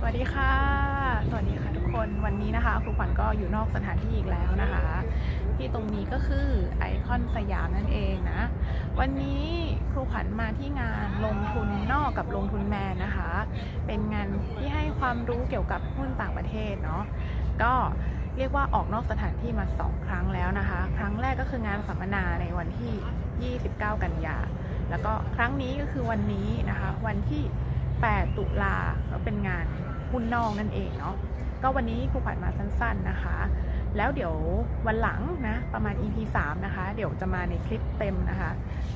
สวัสดีค่ะ สวัสดีค่ะทุกคนวันนี้นะคะครูขวัญก็อยู่นอกสถานที่อีกแล้วนะคะ ที่ตรงนี้ก็คือไอคอนสยามนั่นเองนะ วันนี้ครูขวัญมาที่งานลงทุนนอกกับลงทุนแมนนะคะ เป็นงานที่ให้ความรู้เกี่ยวกับหุ้นต่างประเทศเนาะก็เรียกว่าออกนอกสถานที่มา 2 ครั้งแล้วนะคะ ครั้งแรกก็คืองานสัมมนาในวันที่ 29 กันยา แล้วก็ครั้งนี้ก็คือวันนี้นะคะ วันที่ 8 ตุลาก็เป็นงานหุ้นนอกนั่นเองเนาะก็วันนี้ครูขวัญมาสั้นๆนะคะ แล้วเดี๋ยววันหลังนะ ประมาณ EP 3 นะคะ เดี๋ยวจะมาในคลิปเต็มนะคะ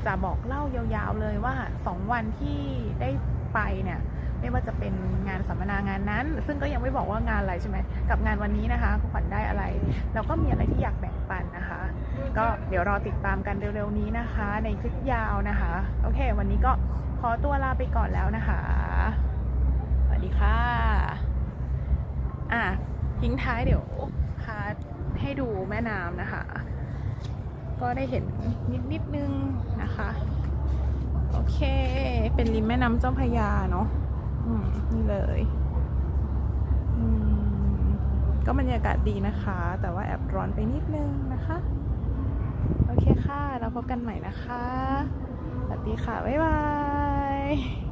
จะบอกเล่ายาวๆเลยว่า 2 วันที่ได้ไปเนี่ย ไม่ว่าจะเป็นงานสัมมนางานนั้น ซึ่งก็ยังไม่บอกว่างานอะไรใช่ไหม กับงานวันนี้นะคะครูขวัญได้อะไร แล้วก็มีอะไรที่อยากแบ่งปันนะคะ ก็เดี๋ยวรอติดตามกันเร็วๆนี้นะคะ ในคลิปยาวนะคะ โอเค วันนี้ก็ ขอตัวลาไปก่อนแล้วนะคะ สวัสดีค่ะ อะทิ้งท้ายเดี๋ยวพาให้ดูแม่น้ำนะคะ ก็ได้เห็นนิดนิดนึงนะคะ โอเค เป็นริมแม่น้ำเจ้าพระยาเนาะอืมนี่เลยอืมก็บรรยากาศดีนะคะ แต่ว่าแอบร้อนไปนิดนึงนะคะ โอเคค่ะ เราพบกันใหม่นะคะ สวัสดีค่ะ บ๊ายบาย Bye.